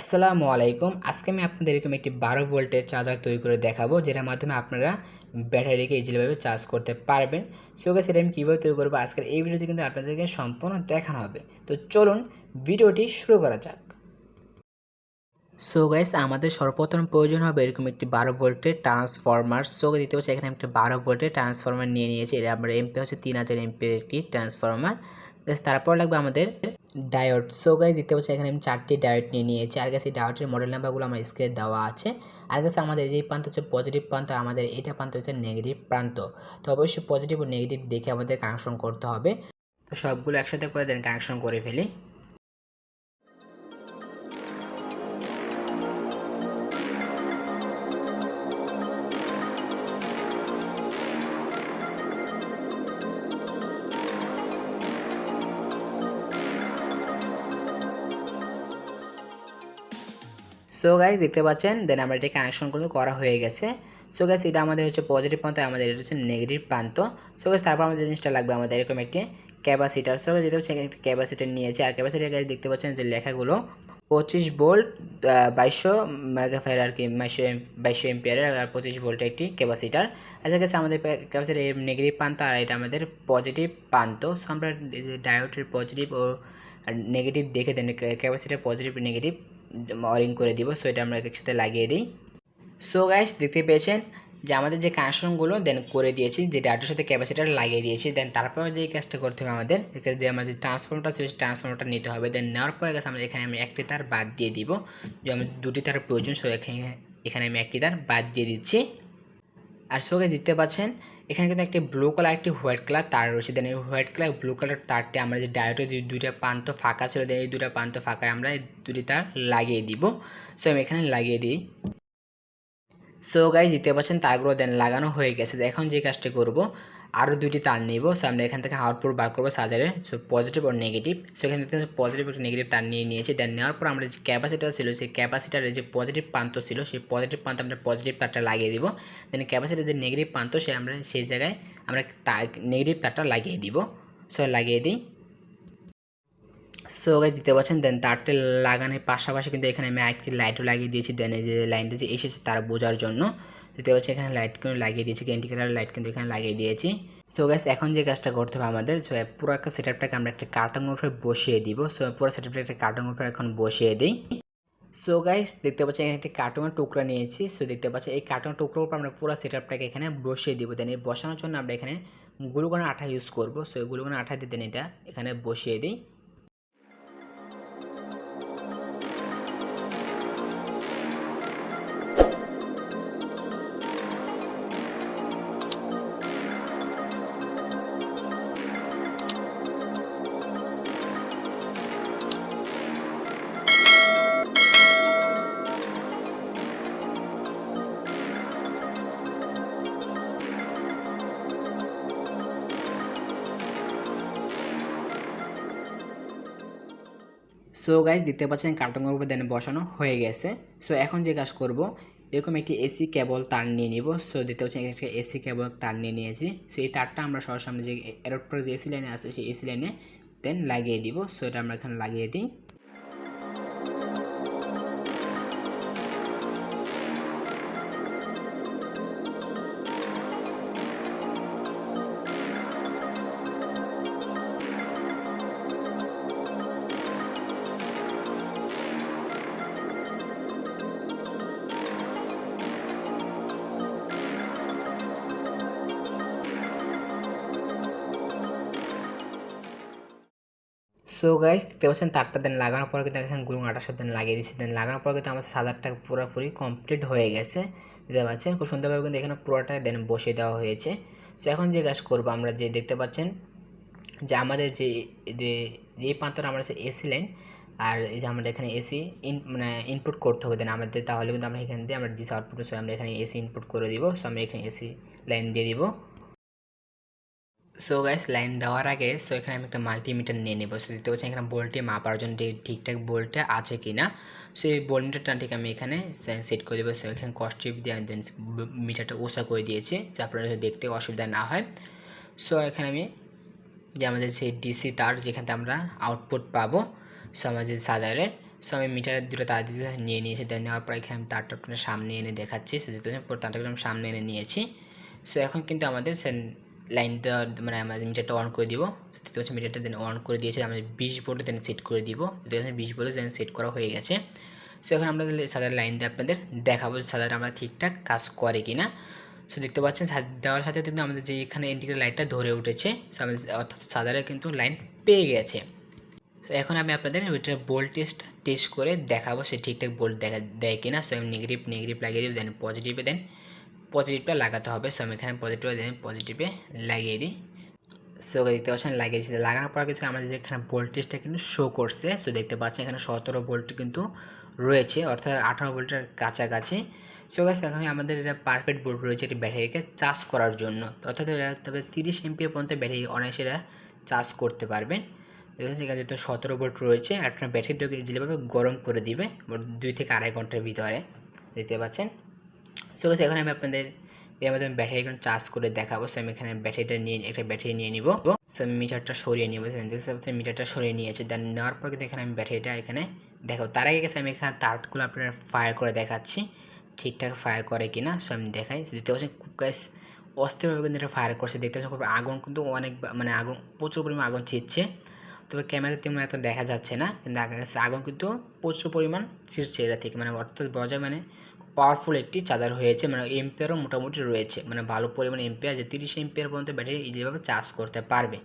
আসসালামু আলাইকুম। আজকে আমি আপনাদের এরকম একটি বারো ভোল্টের চার্জার তৈরি করে দেখাবো, যেটার মাধ্যমে আপনারা ব্যাটারিকে ইজিলিভাবে চার্জ করতে পারবেন। সো গাছ এটা আমি কীভাবে তৈরি করব? আজকের এই ভিডিওতে কিন্তু আপনাদেরকে সম্পূর্ণ দেখানো হবে। তো চলুন ভিডিওটি শুরু করা যাক। সো গাইস আমাদের সর্বপ্রথম প্রয়োজন হবে এরকম একটি বারো ভোল্টের ট্রান্সফরমার সো দিতে হচ্ছে এখানে একটা বারো ভোল্টের ট্রান্সফরমার নিয়ে নিয়েছি। এটা আমরা এমপি হচ্ছে তিন হাজার এমপির একটি ট্রান্সফরমার তারপর লাগবে আমাদের ডায়ট সো গাইস দেখতে পাচ্ছি এখানে আমি চারটি ডায়োড নিয়ে নিয়েছি। আর গাছ এই মডেল নাম্বারগুলো আমার স্ক্রিনে দেওয়া আছে। আর গাছ আমাদের এই প্রান্ত হচ্ছে পজিটিভ প্রান্ত, আর আমাদের এটা প্রান্ত হচ্ছে নেগেটিভ প্রান্ত। তো অবশ্যই পজিটিভ ও নেগেটিভ দেখে আমাদের কানেকশন করতে হবে। তো সবগুলো একসাথে করে দেন কানেকশন করে ফেলি। সো গাইজ দেখতে পাচ্ছেন? দেন আমরা এটি কানেকশন কিন্তু করা হয়ে গেছে। সো গাইজ এটা আমাদের হচ্ছে পজিটিভ প্রান্ত আমাদের এটা হচ্ছে নেগেটিভ প্রান্ত। সো গাইজ তারপর আমাদের জিনিসটা লাগবে আমাদের এরকম একটি ক্যাপাসিটার। সো যেটা হচ্ছে একটি ক্যাপাসিটার নিয়েছে। আর ক্যাপাসিটার গাইজ দেখতে পাচ্ছেন যে লেখাগুলো পঁচিশ ভোল্ট বাইশশো মেগাফায়ার আর কি, বাইশশো বাইশশো এমপিয়ারের আর পঁচিশ ভোল্টের একটি ক্যাপাসিটার। আচ্ছা গেছে আমাদের ক্যাপাসিটার নেগেটিভ প্রান্ত আর এটা আমাদের পজিটিভ প্রান্ত। সো আমরা ডায়োডের পজিটিভ ও নেগেটিভ দেখে দেন, ক্যাপাসিটার পজিটিভ নেগেটিভ ওয়ারিং করে দিব সো এটা আমরা একসাথে লাগিয়ে দিই। সো গাইস দেখতে পেয়েছেন যে আমাদের যে কানেকশনগুলো দেন করে দিয়েছি, যে ডাটার সাথে ক্যাপাসিটার লাগিয়ে দিয়েছি দেন তারপরে যে কাজটা করতে হবে আমাদের যে আমাদের ট্রান্সফর্মটা সেই ট্রান্সফর্মটা নিতে হবে। দেন নেওয়ার পরে গেছে আমরা এখানে আমি একটি তার বাদ দিয়ে দিব, যে আমাদের দুটি তার প্রয়োজন সো এখানে এখানে আমি একটি তার বাদ দিয়ে দিচ্ছি। আর সোকে দেখতে পাচ্ছেন এখানে কিন্তু একটি ব্লু কালার একটি হোয়াইট কালার তার রয়েছে। দেন এই হোয়াইট কালার ব্লু কালার তারটি আমরা যে ডায়েটের দুইটা প্রান্ত ফাঁকা ছিল দেন এই দুটা প্রান্ত ফাঁকায় আমরা এই দুটি তার লাগিয়ে দিব। সো আমি এখানে লাগিয়ে দিই। সো গাইজ দিতে পারছেন তারগুলো দেন লাগানো হয়ে গেছে। এখন যে কাজটি করব আরও দুটি তার নিব। সো আমরা এখান থেকে হাওয়ার আউটপুট বার করব চার্জারে সো পজিটিভ আর নেগেটিভ সো এখান থেকে পজিটিভ এবং নেগেটিভ তার নিয়ে নিয়েছি। দেন নেওয়ার পর আমরা যে ক্যাপাসিটার ছিল, সেই ক্যাপাসিটারের যে পজিটিভ প্রান্ত ছিল, সেই পজিটিভ প্রান্ত আমরা পজিটিভ তারটা লাগিয়ে দিব। দেন ক্যাপাসিটার যে নেগেটিভ প্রান্ত, সে আমরা সেই জায়গায় আমরা তার নেগেটিভ তারটা লাগিয়ে দিব। সো লাগিয়ে দিই। সো গাইজ দিতে পারছেন দেন তারটা লাগানোর পাশাপাশি কিন্তু এখানে আমি একটি লাইটও লাগিয়ে দিয়েছি। দেন এই যে লাইনটা যে এসেছে, তার বোঝার জন্য। দেখতে পাচ্ছি এখানে লাইট কিন্তু লাগিয়ে দিয়েছি ক্যান্টি কালার লাইট কিন্তু এখানে লাগিয়ে দিয়েছি। সো গাইস এখন যে কাজটা করতে হবে আমাদের সো পুরো একটা সেট আপটাকে আমরা একটা কার্টন উপরে বসিয়ে দিব। সো পুরো সেট আপটা একটা কার্টন উপরে এখন বসিয়ে দিই। সো গাইস দেখতে পাচ্ছি এখানে একটি কার্টুনের টুকরা নিয়েছি। সো দেখতে পাচ্ছি এই কার্টুনের টুকরোর উপর আমরা পুরো সেট আপটাকে এখানে বসিয়ে দিব। দেন এই বসানোর জন্য আমরা এখানে গুলুগানা আঠা ইউজ করব। সো এই গুলুগানা আঠা দিয়ে দেন এটা এখানে বসিয়ে দিই। সো গাইজ দেখতে পাচ্ছেন কার্টনের উপর দেন বসানো হয়ে গেছে। সো এখন যে কাজ করব, এরকম একটি এসি কেবল তার নিয়ে নিব। সো দেখতে পাচ্ছেন একটা এসি কেবল তার নিয়ে নিয়েছি। সো এই তারটা আমরা সবার সামনে যে এরোপ্রার যে এসি লাইনে আছে, সেই এসি লাইনে দেন লাগিয়ে দিব। সো এটা আমরা এখানে লাগিয়ে দিই। সো গাইস দেখতে পাচ্ছেন, তারটা দেন লাগানোর পরে কিন্তু এখানে গুলুং আটার দেন লাগিয়ে দিচ্ছি দেন লাগানোর পরে কিন্তু আমার সাদারটা পুরোপুরি কমপ্লিট হয়ে গেছে। দেখতে পাচ্ছেন, খুব সুন্দরভাবে কিন্তু এখানে পুরোটা দেন বসিয়ে দেওয়া হয়েছে। সো এখন যে কাজ করব আমরা, যে দেখতে পাচ্ছেন, যে আমাদের যে যে আমরা সে এসি লাইন আর এই যে আমাদের এখানে এসি ইন মানে ইনপুট করতে হবে। দেন আমাদের তাহলে কিন্তু আমরা এখান দিয়ে আমরা ডিস আউটপুট আমরা এখানে এসি ইনপুট করে দিব। সো আমরা এখানে এসি লাইন দিয়ে দিব। সো গাইস লাইন দেওয়ার আগে সো এখানে আমি একটা মাল্টিমিটার নিয়ে নেব। সো দেখতে পাচ্ছি এখানে বোল্টে মাপার জন্য ঠিকঠাক বোল্টে আছে কি না সো এই বোল্টমিটারটা ঠিক আমি এখানে সেট করে দেবো। সো এখানে কস্ট দিয়ে আমি দেন মিটারটা ওষা করে দিয়েছি যে আপনারা দেখতে অসুবিধা না হয়। সো এখানে আমি যে আমাদের সেই ডিসি তার, যেখানে আমরা আউটপুট পাবো সো আমাদের চার্জারের সো আমি মিটারের দুটো তার দিতে নিয়ে নিয়েছি। দেন নেওয়ার পর এখানে আমি তারটা সামনে এনে দেখাচ্ছি। সো দেখতে তারটাকে আমি সামনে এনে নিয়েছি। সো এখন কিন্তু আমাদের লাইনটা মানে আমাদের মিটারটা অন করে দিব। দেখতে পাচ্ছি মিটারটা দেন অন করে দিয়েছে আমরা বিশ ভোল্টে দেন সেট করে দিব। দেখতে পাচ্ছেন বিশ ভোল্টে দেন সেট করা হয়ে গেছে। সো এখন আমরা সাদার লাইনটা আপনাদের দেখাবো যে সাদাটা আমরা ঠিকঠাক কাজ করে কি না সো দেখতে পাচ্ছেন দেওয়ার সাথে কিন্তু আমাদের যে এখানে ইন্ডিকেটার লাইটটা ধরে উঠেছে সো আমাদের অর্থাৎ সাদারে কিন্তু লাইন পেয়ে গেছে। তো এখন আমি আপনাদের ওইটার বোল্ট টেস্ট টেস্ট করে দেখাবো সে ঠিকঠাক বোল্ট দেখা দেয় কিনা। সো আমি নেগেটিভ নেগেটিভ লাগিয়ে দিব দেন পজিটিভে দেন পজিটিভটা লাগাতে হবে। সো আমি এখানে পজিটিভে দেন পজিটিভে লাগিয়ে দিই। সো দেখতে পাচ্ছেন, লাগিয়ে দিচ্ছি লাগানোর পর কিছু আমাদের যে এখানে ভোল্টেজটা কিন্তু শো করছে। সো দেখতে পাচ্ছেন, এখানে সতেরো ভোল্ট কিন্তু রয়েছে, অর্থাৎ আঠারো ভোল্টের কাছাকাছি। সো গাছ এখন আমাদের এটা পারফেক্ট বোল্ট রয়েছে এটি ব্যাটারিকে চার্জ করার জন্য। অর্থাৎ তবে তিরিশ এমপিএর পর্যন্ত ব্যাটারি অনায়াসে এটা চার্জ করতে পারবেন সেখানে যেহেতু সতেরো ভোল্ট রয়েছে আপনার ব্যাটারিটাকে ইজিলিভাবে গরম করে দিবে দুই থেকে আড়াই ঘণ্টার ভিতরে। দেখতে পাচ্ছেন? সো এখন আমি আপনাদের এর মধ্যে আমি ব্যাটারি চার্জ করে দেখাবো। সো আমি এখানে ব্যাটারিটা নিয়ে একটা ব্যাটারি নিয়ে নিব। সো মিটারটা সরিয়ে নিব। মিটারটা সরিয়ে নিয়েছে। দেন নেওয়ার পর কিন্তু এখানে আমি ব্যাটারিটা এখানে দেখাবো। তার আগে গেছে আমি এখানে তারগুলো আপনার ফায়ার করে দেখাচ্ছি। ঠিকঠাক ফায়ার করে কি না সো আমি দেখাই। দেখতে পাচ্ছেন গ্যাস অস্থিরভাবে কিন্তু এটা ফায়ার করছে। দেখতে পাচ্ছেন খুব আগুন কিন্তু অনেক মানে আগুন প্রচুর পরিমাণ আগুন চিচ্ছে তবে ক্যামেরাতে তেমন এত দেখা যাচ্ছে না। কিন্তু আগুন কিন্তু প্রচুর পরিমাণ ছিঁড়ছে এটা থেকে। মানে অর্থাৎ বলা যায় মানে পাওয়ারফুল একটি চার্জার হয়েছে মানে এম্পিয়ারও মোটামুটি রয়েছে। মানে ভালো পরিমাণে এম্পিয়ার যে তিরিশ এম্পিয়ার পর্যন্ত ব্যাটারি ইজিভাবে চার্জ করতে পারবে।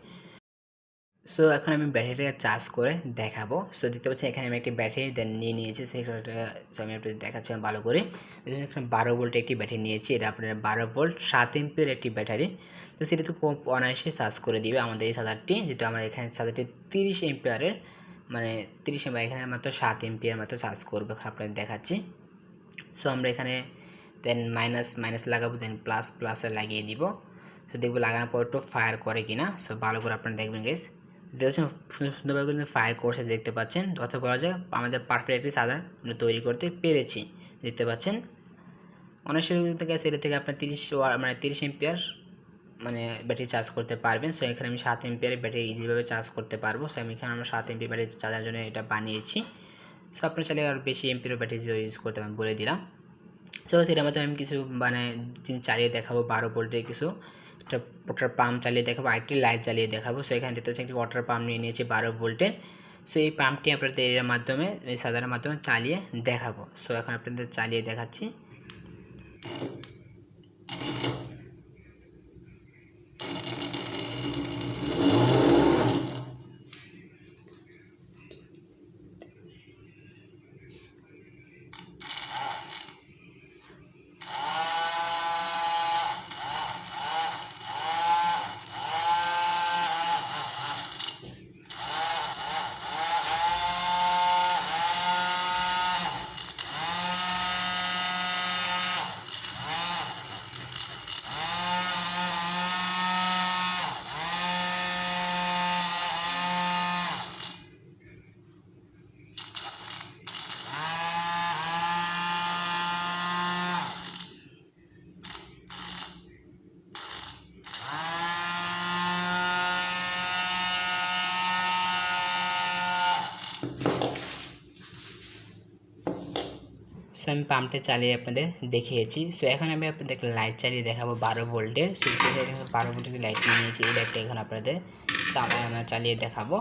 সো এখন আমি ব্যাটারিটা চার্জ করে দেখাবো। সো দেখতে পাচ্ছি এখানে আমি একটি ব্যাটারি নিয়ে নিয়েছি। সেখানে আমি আপনাদের দেখাচ্ছি ভালো করে। এখানে বারো ভোল্টের একটি ব্যাটারি নিয়েছি। এটা আপনার বারো ভোল্ট সাত এমপির একটি ব্যাটারি তো সেটা তো খুব অনায়াসে চার্জ করে দিবে আমাদের এই চার্জারটি যেহেতু আমরা এখানে চার্জারটি তিরিশ এমপিয়ারের মানে তিরিশ এমপিয়ার এখানে মাত্র সাত এমপিয়ার মাত্র চার্জ করবে, আপনাদের দেখাচ্ছি। সো আমরা এখানে দেন মাইনাস মাইনাস লাগাবো দেন প্লাস প্লাসে লাগিয়ে দিব। সো দেখব লাগানোর পর একটু ফায়ার করে কিনা। সো ভালো করে আপনারা দেখবেন গেস দেখতে পাচ্ছেন, সুন্দর, সুন্দরভাবে কিন্তু ফায়ার করছে, দেখতে পাচ্ছেন। অর্থাৎ বলা যায় আমাদের পারফেক্ট একটি আমরা তৈরি করতে পেরেছি, দেখতে পাচ্ছেন। অনেক সময় থেকে সেটা থেকে আপনার তিরিশ মানে তিরিশ এমপিয়ার মানে ব্যাটারি চার্জ করতে পারবেন। সো এখানে আমি সাত এমপিয়ার ব্যাটারি ইজিভাবে চার্জ করতে পারব। সো আমি এখানে আমরা সাত এমপি ব্যাটারি চার্জার জন্য এটা বানিয়েছি। সো আপনার চাইলে আর বেশি এমপির ব্যাটারি ইউজ করতে আমি বলে দিলাম। সো সেটার মধ্যে আমি কিছু মানে চালিয়ে দেখাবো, বারো ভোল্টের কিছু। একটা ওয়াটার পাম্প চালিয়ে দেখাবো আরেকটি লাইট চালিয়ে দেখাবো। সো এখানে দেখতে হচ্ছে একটি ওয়াটার পাম্প নিয়ে নিয়েছি বারো বোল্টে সো এই পাম্পটি আপনাদের এর মাধ্যমে, এই সাধারণ মাধ্যমে চালিয়ে দেখাবো। সো এখন আপনাদের চালিয়ে দেখাচ্ছি। সো আমি পাম্পটা চালিয়ে আপনাদের দেখিয়েছি। সো এখন আমি আপনাদের লাইট চালিয়ে দেখাবো বারো ভোল্টের। সো বারো ভোল্টের লাইট নিয়ে নিয়েছি, এই লাইটটা এখন আপনাদের চালিয়ে দেখাবো।